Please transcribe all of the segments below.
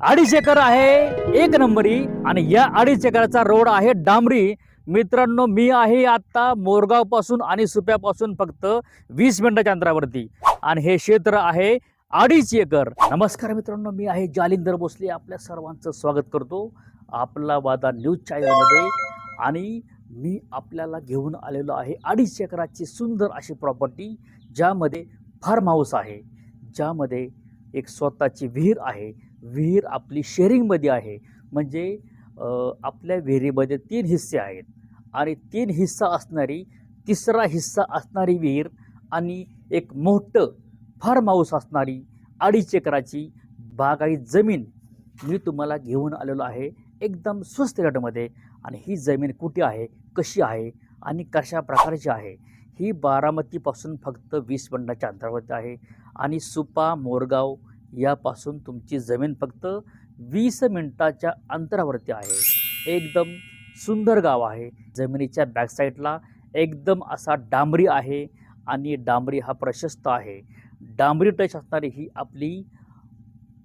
अडीच एकर आहे एक नंबरी आणि या अडीच एकराचा रोड आहे डांबरी. मित्रांनो मी आहे आत्ता मोरगावपासून आणि सुप्यापासून फक्त वीस मिनिटाच्या अंतरावरती. आणि हे क्षेत्र आहे अडीच एकर. नमस्कार मित्रांनो मी आहे जालिंदर भोसले. आपल्या सर्वांचं स्वागत करतो आपला वादा न्यूज चॅनलमध्ये. आणि मी आपल्याला घेऊन आलेलो आहे अडीच एकराची सुंदर अशी प्रॉपर्टी ज्यामध्ये फार्म हाऊस आहे ज्यामध्ये एक स्वतःची विहीर आहे. विहीर आपली शेअरिंगमध्ये आहे. म्हणजे आपल्या विहिरीमध्ये तीन हिस्से आहेत. आणि तीन हिस्सा असणारी तिसरा हिस्सा असणारी विहीर आणि एक मोठं फार्म हाऊस असणारी अडीच एकराची बागाई जमीन मी तुम्हाला घेऊन आलेलो आहे. एकदम स्वस्त रेटमध्ये. आणि ही जमीन कुठे आहे? कशी आहे? आणि कशा प्रकारची आहे? ही बारामतीपासून फक्त वीस मिनिटाच्या अंतरावरती आहे. आणि सुपा मोरगाव यापासून तुमची जमीन फक्त वीस मिनटाच्या अंतरावरती आहे. एकदम सुंदर गाव आहे. जमिनीच्या बॅकसाईडला एकदम असा डांबरी आहे आणि डांबरी हा प्रशस्त आहे. डांबरी टच असणारी ही आपली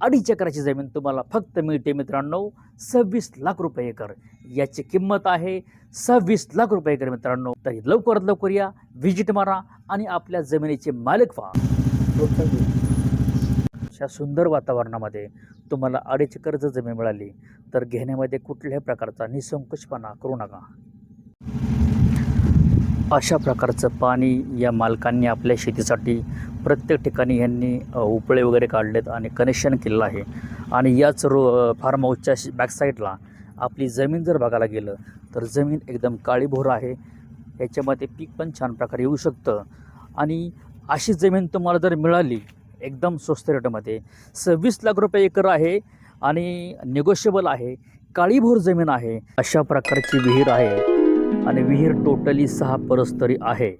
अडीच एकराची जमीन तुम्हाला फक्त मिळते मित्रांनो सव्वीस लाख रुपये एकर. याची किंमत आहे सव्वीस लाख रुपये एकर मित्रांनो. तरी लवकरात लवकर या व्हिजिट मारा आणि आपल्या जमिनीचे मालक व्हा. अशा सुंदर वातावरणामध्ये तुम्हाला अडीच कर्ज जमीन मिळाली तर घेण्यामध्ये कुठल्याही प्रकारचा निसंकोचपणा करू नका. अशा प्रकारचं पाणी या मालकांनी आपल्या शेतीसाठी प्रत्येक ठिकाणी यांनी उपळे वगैरे काढलेत आणि कनेक्शन केलेलं आहे. आणि याच रो फार्म हाऊसच्या श- बॅकसाईडला आपली जमीन जर बघायला गेलं तर जमीन एकदम काळीभोर आहे. याच्यामध्ये पीक पण छान प्रकारे येऊ शकतं. आणि अशी जमीन तुम्हाला जर मिळाली एकदम स्वस्त रेटमध्ये. सव्वीस लाख रुपये एकर आहे आणि निगोशिएबल आहे. काळीभोर जमीन आहे. अशा प्रकारची विहीर आहे आणि विहीर टोटली सहा परस्तरी आहे.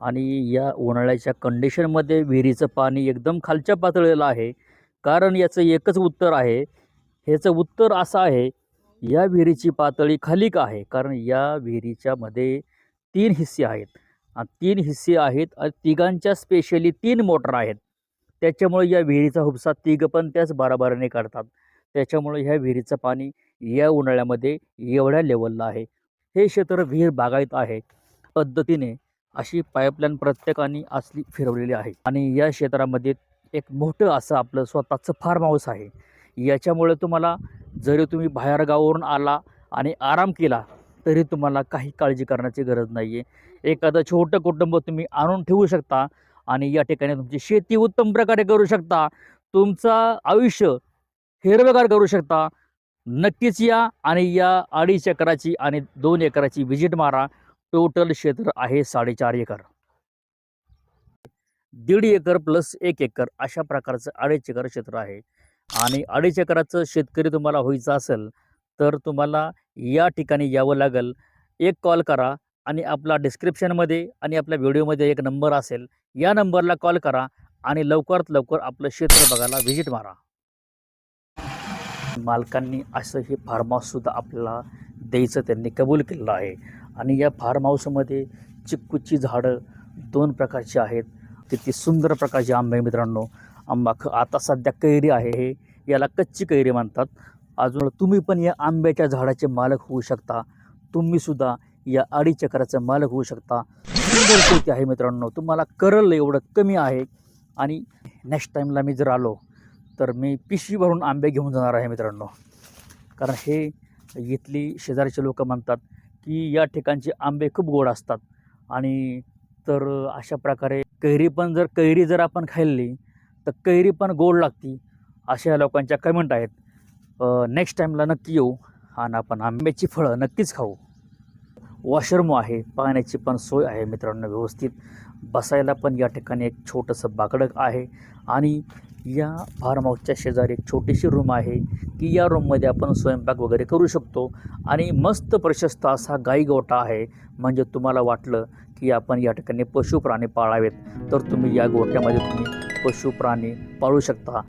आणि या उन्हाळ्याच्या कंडिशनमध्ये विहिरीचं पाणी एकदम खालच्या पातळीला आहे. कारण याचं एकच उत्तर आहे. ह्याचं उत्तर असं आहे या विहिरीची पातळी खाली का आहे. कारण या विहिरीच्यामध्ये तीन हिस्से आहेत. आणि तीन हिस्से आहेत आणि तिघांच्या स्पेशली तीन मोटर आहेत. त्याच्यामुळे या विहिरीचा उपसा तिघं पण त्याच बाराबाराने काढतात. त्याच्यामुळे ह्या विहिरीचं पाणी या उन्हाळ्यामध्ये एवढ्या लेवलला आहे. हे क्षेत्र विहीर बागायत आहे. पद्धतीने अशी पाईपलाईन प्रत्येकाने असली फिरवलेली आहे. आणि या क्षेत्रामध्ये एक मोठं असं आपलं स्वतःचं फार्म हाऊस आहे. याच्यामुळे तुम्हाला जरी तुम्ही बाहेरगावावरून आला आणि आराम केला तरी तुम्हाला काही काळजी करण्याची गरज नाही आहे एखादं छोटं कुटुंब तुम्ही आणून ठेवू शकता आणि या ठिकाणी तुमची शेती उत्तम प्रकारे करू शकता. तुमचं आयुष्य हिरवेगार करू शकता. नक्कीच या आणि या अडीच एकराची आणि दोन एकराची व्हिजिट मारा. टोटल क्षेत्र आहे साडेचार एकर. दीड एकर प्लस एक एकर अशा प्रकारचं अडीच एकर क्षेत्र आहे. आणि अडीच एकराचं शेतकरी तुम्हाला व्हायचं असेल तर तुम्हाला या ठिकाणी यावं लागेल. एक कॉल करा. आणि आपला डिस्क्रिप्शनमध्ये आणि आपल्या व्हिडिओमध्ये एक नंबर असेल या नंबरला कॉल करा आणि लवकरात लवकर आपलं क्षेत्र बघायला व्हिजिट मारा. मालकांनी असं हे फार्म हाऊससुद्धा आपल्याला द्यायचं त्यांनी कबूल केलेलं आहे. आणि या फार्म हाऊसमध्ये चिक्कूची झाडं दोन प्रकारची आहेत. किती सुंदर प्रकारचे आंबे मित्रांनो. आंबा ख आता सध्या कैरी आहे हे याला कच्ची कैरी म्हणतात. अजून तुम्ही पण या आंब्याच्या झाडाचे मालक होऊ शकता. तुम्हीसुद्धा या अडीच चक्राचा मालक होऊ शकता. सुंदर शेती आहे मित्रांनो. तुम्हाला करल एवढं कमी आहे. आणि नेक्स्ट टाईमला मी जर आलो तर मी पिशवी भरून आंबे घेऊन जाणार आहे मित्रांनो. कारण हे इथली शेजारचे लोक म्हणतात की या ठिकाणचे आंबे खूप गोड असतात. आणि तर अशा प्रकारे कैरी पण जर कैरी जर आपण खाल्ली तर कैरी पण गोड लागती अशा या लोकांच्या कमेंट आहेत. नेक्स्ट टाईमला नक्की येऊ आणि आपण आंब्याची फळं नक्कीच खाऊ. वॉशरूम आहे पाण्याची पण सोय आहे मित्रांनो व्यवस्थित. बसायला पण या ठिकाणी एक छोटंसं बाकडक आहे आणि या फार्म हाऊसच्या शेजारी एक छोटीशी रूम आहे की या रूममध्ये आपण स्वयंपाक वगैरे करू शकतो. आणि मस्त प्रशस्त असा गाई गोठा आहे. म्हणजे तुम्हाला वाटलं की आपण या ठिकाणी पशुप्राणी पाळावेत तर तुम्ही या गोठ्यामध्ये तुम्ही पशुप्राणी पाळू शकता.